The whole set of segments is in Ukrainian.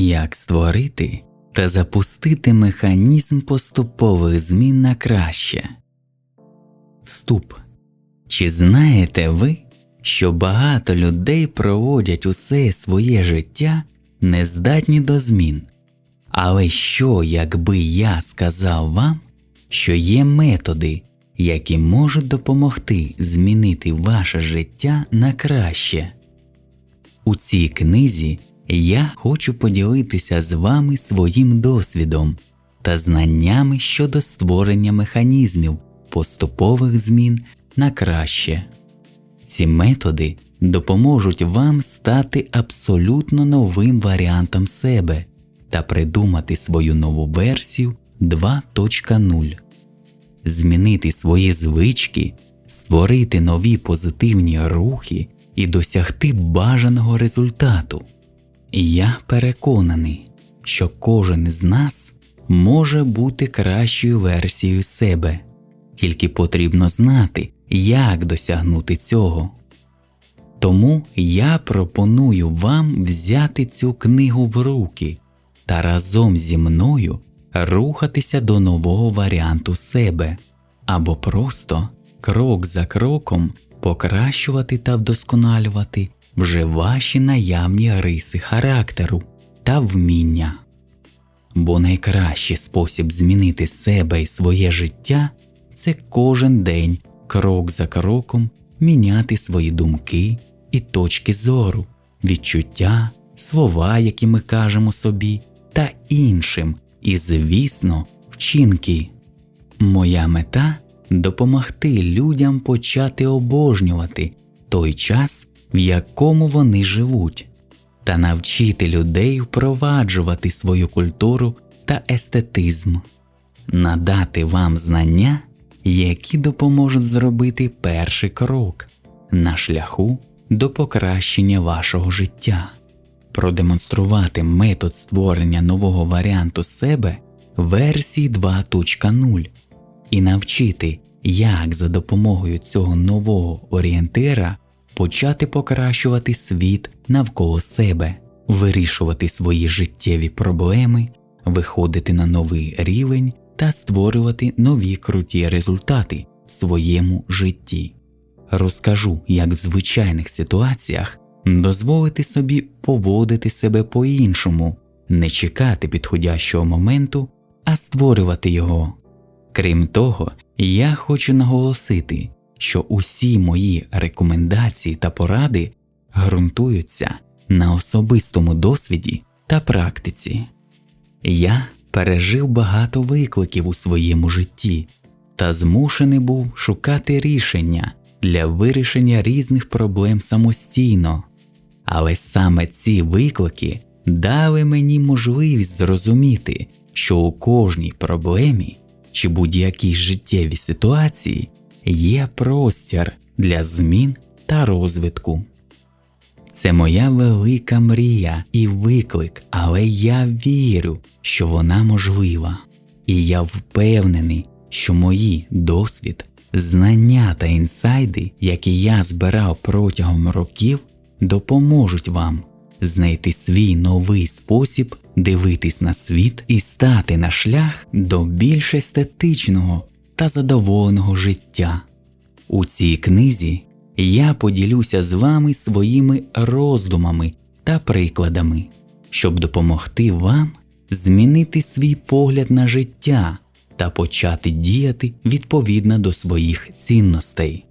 Як створити та запустити механізм поступових змін на краще. Вступ. Чи знаєте ви, що багато людей проводять усе своє життя нездатні до змін? Але що, якби я сказав вам, що є методи, які можуть допомогти змінити ваше життя на краще? У цій книзі я хочу поділитися з вами своїм досвідом та знаннями щодо створення механізмів поступових змін на краще. Ці методи допоможуть вам стати абсолютно новим варіантом себе та придумати свою нову версію 2.0, змінити свої звички, створити нові позитивні рухи і досягти бажаного результату. Я переконаний, що кожен із нас може бути кращою версією себе, тільки потрібно знати, як досягнути цього. Тому я пропоную вам взяти цю книгу в руки та разом зі мною рухатися до нового варіанту себе або просто крок за кроком покращувати та вдосконалювати вже ваші наявні риси характеру та вміння. Бо найкращий спосіб змінити себе і своє життя це кожен день, крок за кроком, міняти свої думки і точки зору, відчуття, слова, які ми кажемо собі, та іншим, і, звісно, вчинки. Моя мета допомогти людям почати обожнювати той час, в якому вони живуть, та навчити людей впроваджувати свою культуру та естетизм, надати вам знання, які допоможуть зробити перший крок на шляху до покращення вашого життя, продемонструвати метод створення нового варіанту себе версії 2.0 і навчити, як за допомогою цього нового орієнтира почати покращувати світ навколо себе, вирішувати свої життєві проблеми, виходити на новий рівень та створювати нові круті результати в своєму житті. Розкажу, як в звичайних ситуаціях дозволити собі поводити себе по-іншому, не чекати підходящого моменту, а створювати його. Крім того, я хочу наголосити, що усі мої рекомендації та поради ґрунтуються на особистому досвіді та практиці. Я пережив багато викликів у своєму житті та змушений був шукати рішення для вирішення різних проблем самостійно, але саме ці виклики дали мені можливість зрозуміти, що у кожній проблемі чи будь-якій життєвій ситуації є простір для змін та розвитку. Це моя велика мрія і виклик, але я вірю, що вона можлива, і я впевнений, що мої досвід, знання та інсайди, які я збирав протягом років, допоможуть вам знайти свій новий спосіб дивитись на світ і стати на шлях до більш естетичного та задоволеного життя. У цій книзі я поділюся з вами своїми роздумами та прикладами, щоб допомогти вам змінити свій погляд на життя та почати діяти відповідно до своїх цінностей.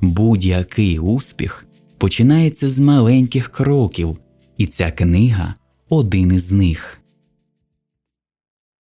Будь-який успіх починається з маленьких кроків, і ця книга один із них.